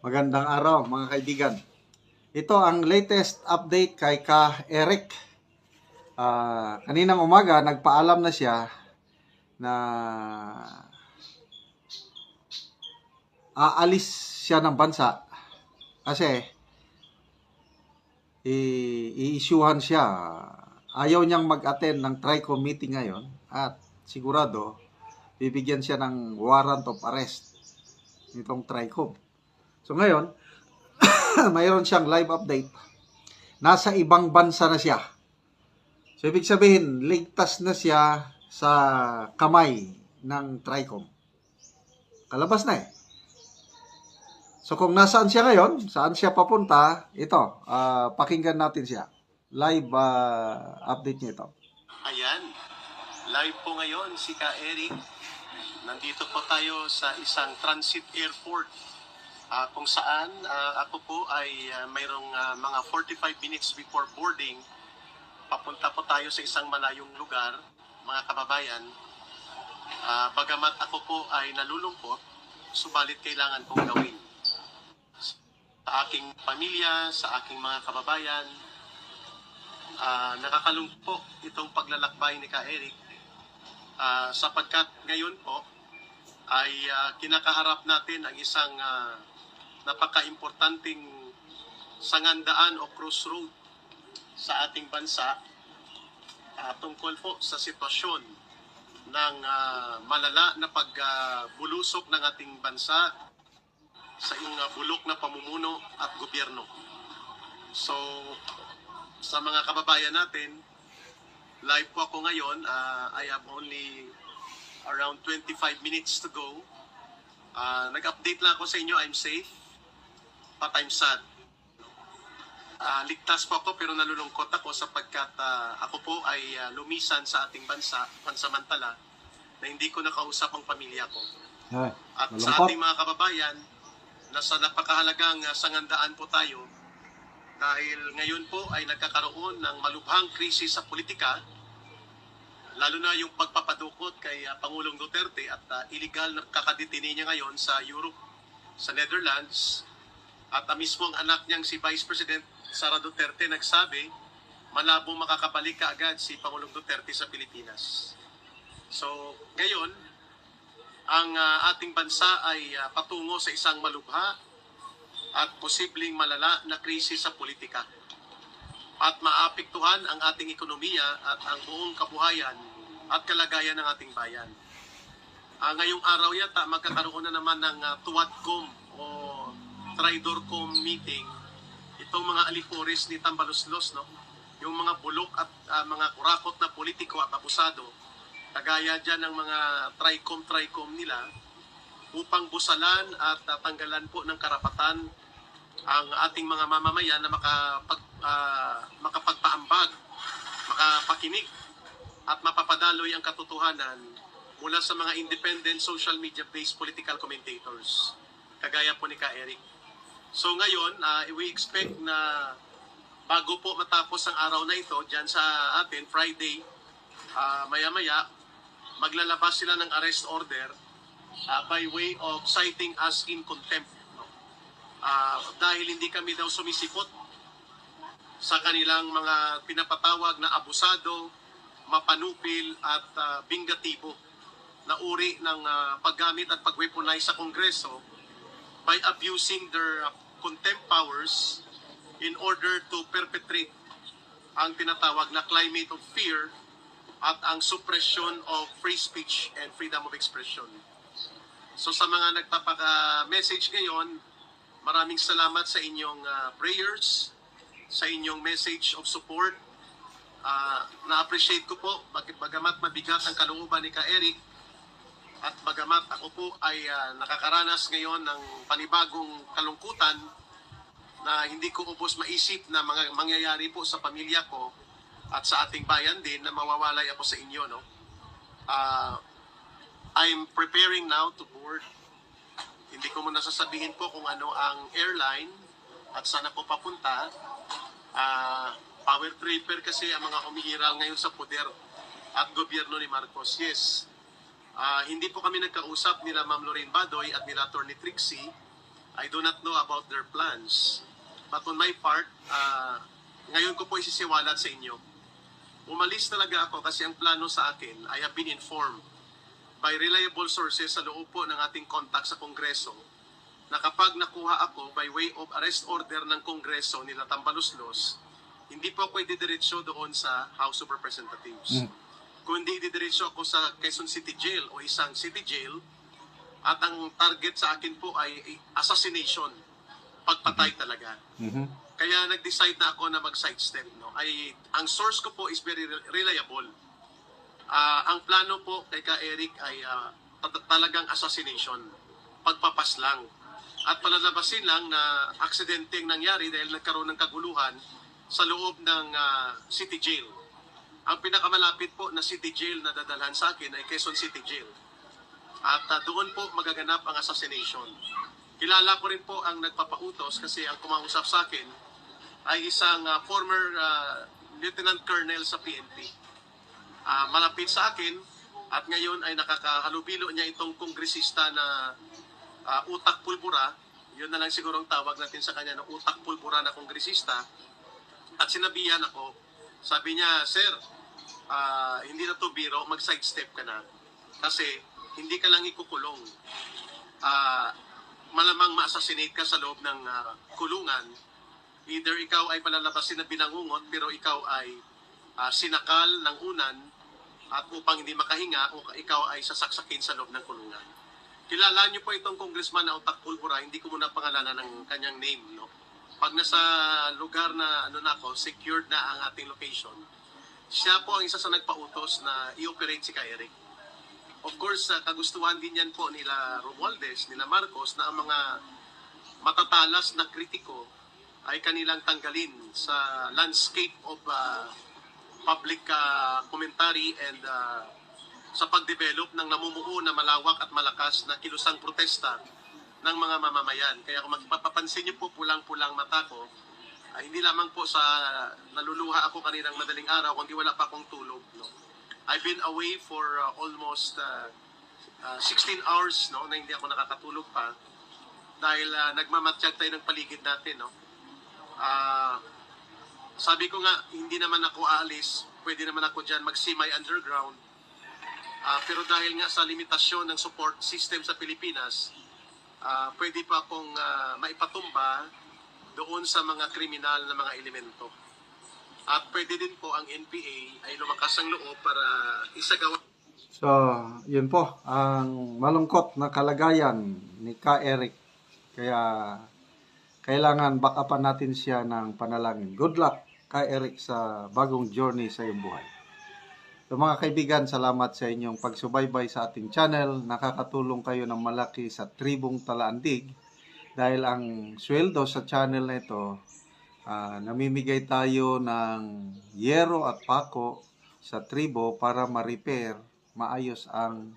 Magandang araw mga kaibigan. Ito ang latest update kay Ka Eric. Ah, kaninang umaga nagpaalam na siya na aalis siya ng bansa kasi i-issuehan siya. Ayaw niyang mag-attend ng TRICO meeting ngayon at sigurado bibigyan siya ng warrant of arrest nitong TRICO. So ngayon, mayroon siyang live update. Nasa ibang bansa na siya. So ibig sabihin, ligtas na siya sa kamay ng TRICOM. Kalabas na eh. So kung nasaan siya ngayon, saan siya papunta, ito, ah, pakinggan natin siya. Live ah, update niya ito. Ayan, live po ngayon si Ka Eric. Nandito po tayo sa isang transit airport ah, kung saan ah, ako po ay ah, mayroong ah, mga 45 minutes before boarding. Papunta po tayo sa isang malayong lugar, mga kababayan. Ah, bagamat ako po ay nalulungkot, subalit kailangan kong gawin. Sa aking pamilya, sa aking mga kababayan, Ah, nakakalungkot itong paglalakbay ni Ka Eric Ah, sapagkat ngayon po ay ah, kinakaharap natin ang isang ah, napaka-importanting sangandaan o crossroad sa ating bansa ah, tungkol po sa sitwasyon ng ah, malala na pagbulusok ng ating bansa sa iyong ah, bulok na pamumuno at gobyerno. So, sa mga kababayan natin, live po ako ngayon. Ah, I have only around 25 minutes to go. Ah, nag-update lang ako sa inyo, I'm safe, but I'm sad. Ah, ligtas po ako pero nalulungkot ako sapagkat ah, ako po ay ah, lumisan sa ating bansa pansamantala na hindi ko nakausap ang pamilya ko. Ay, At sa malungkot. ating mga kababayan, nasa napakahalagang uh, sangandaan po tayo dahil ngayon po ay nagkakaroon ng malubhang krisis sa politika, lalo na yung pagpapadukot kay uh, Pangulong Duterte at uh, illegal na kakadetini niya ngayon sa Europe, sa Netherlands, at uh, mismo ang anak niyang si Vice President Sara Duterte nagsabi, malabo makakabalik kaagad si Pangulong Duterte sa Pilipinas. So, ngayon, ang ah, ating bansa ay ah, patungo sa isang malubha at posibleng malala na krisis sa politika. At maapektuhan ang ating ekonomiya at ang buong kabuhayan at kalagayan ng ating bayan. Ah, ngayong araw yata magkakaroon na naman ng ah, tuwadcom o tridorcom meeting itong mga alipores ni Tambaluslos, no? yung mga bulok at ah, mga kurakot na politiko at abusado kagaya dyan ng mga tricom-tricom nila upang busalan at uh, po ng karapatan ang ating mga mamamayan na makapag, ah, makapagpaambag, makapakinig at mapapadaloy ang katotohanan mula sa mga independent social media-based political commentators kagaya po ni Ka Eric. So ngayon, ah, we expect na bago po matapos ang araw na ito, dyan sa atin, Friday, ah, maya-maya, maglalabas sila ng arrest order uh, by way of citing us in contempt. no? Ah, dahil hindi kami daw sumisipot sa kanilang mga pinapatawag na abusado, mapanupil at ah, bingatibo na uri ng ah, paggamit at pag-weaponize sa Kongreso by abusing their ah, contempt powers in order to perpetrate ang tinatawag na climate of fear at ang suppression of free speech and freedom of expression. So sa mga nagpapaka-message ngayon, maraming salamat sa inyong ah, prayers, sa inyong message of support. Ah, na-appreciate ko po, bag- bagamat mabigat ang kalooban ni Ka Eric, at bagamat ako po ay ah, nakakaranas ngayon ng panibagong kalungkutan na hindi ko ubos maisip na mga mangyayari po sa pamilya ko at sa ating bayan din na mawawalay ako sa inyo no. Ah, I'm preparing now to board. Hindi ko muna sasabihin po kung ano ang airline at saan ako papunta. Ah, power tripper kasi ang mga humihiral ngayon sa poder at gobyerno ni Marcos. Yes. Ah, hindi po kami nagkausap nila Ma'am Lorraine Badoy at nila Attorney Trixie I do not know about their plans. But on my part, ah, ngayon ko po isisiwalat sa inyo. Umalis talaga ako kasi ang plano sa akin, I have been informed by reliable sources sa loob po ng ating contact sa Kongreso na kapag nakuha ako by way of arrest order ng Kongreso nila Tambaluslos, hindi po ako ididiretso doon sa House of Representatives. Mm. Kundi ididiretso ako sa Quezon City Jail o isang city jail at ang target sa akin po ay assassination. Pagpatay talaga. Mhm. Kaya nag-decide na ako na mag-sidestep. No? Ay, ang source ko po is very re- reliable. Ah, ang plano po kay Ka Eric ay ta- talagang assassination. Pagpapas lang. At palalabasin lang na aksidenteng nangyari dahil nagkaroon ng kaguluhan sa loob ng ah, city jail. Ang pinakamalapit po na city jail na dadalhan sa akin ay Quezon City Jail. At ah, doon po magaganap ang assassination. Kilala ko rin po ang nagpapautos kasi ang kumausap sa akin ay isang ah, former ah, Lieutenant Colonel sa PNP. Ah, malapit sa akin at ngayon ay nakakahalubilo niya itong kongresista na ah, utak pulbura. Yun na lang siguro ang tawag natin sa kanya na utak pulbura na kongresista. At sinabihan ako, sabi niya, Sir, ah, hindi na to biro, mag-sidestep ka na. Kasi hindi ka lang ikukulong. Ah, malamang ma-assassinate ka sa loob ng ah, kulungan. Either ikaw ay palalabasin na binangungot pero ikaw ay ah, sinakal ng unan at upang hindi makahinga o ikaw ay sasaksakin sa loob ng kulungan. Kilala niyo po itong congressman na Otak Pulbura, hindi ko muna pangalanan ng kanyang name. No? Pag nasa lugar na ano na ako, secured na ang ating location, siya po ang isa sa nagpautos na i-operate si Ka Eric. Of course, uh, kagustuhan din yan po nila Romualdez, nila Marcos, na ang mga matatalas na kritiko ay kanilang tanggalin sa landscape of uh, public uh, commentary and uh, sa pagdevelop ng namumuo na malawak at malakas na kilusang protesta ng mga mamamayan. Kaya kung mapapansin niyo po pulang-pulang mata ko, ay hindi lamang po sa naluluha ako kaninang madaling araw, kundi wala pa akong tulog. No? I've been away for uh, almost uh, uh, 16 hours no, na hindi ako nakakatulog pa dahil uh, nagmamatsyag tayo ng paligid natin. No? Ah, sabi ko nga, hindi naman ako aalis, pwede naman ako dyan magsimay underground. Ah, pero dahil nga sa limitasyon ng support system sa Pilipinas, ah, pwede pa akong ah, maipatumba doon sa mga kriminal na mga elemento. At pwede din po ang NPA ay lumakas ang loob para isagawa So, yun po, ang malungkot na kalagayan ni Ka Eric. Kaya, kailangan backupan natin siya ng panalangin. Good luck, Ka Eric, sa bagong journey sa iyong buhay. So, mga kaibigan, salamat sa inyong pagsubaybay sa ating channel. Nakakatulong kayo ng malaki sa Tribong Talaandig. Dahil ang sweldo sa channel na ito, ah, namimigay tayo ng yero at pako sa tribo para ma-repair maayos ang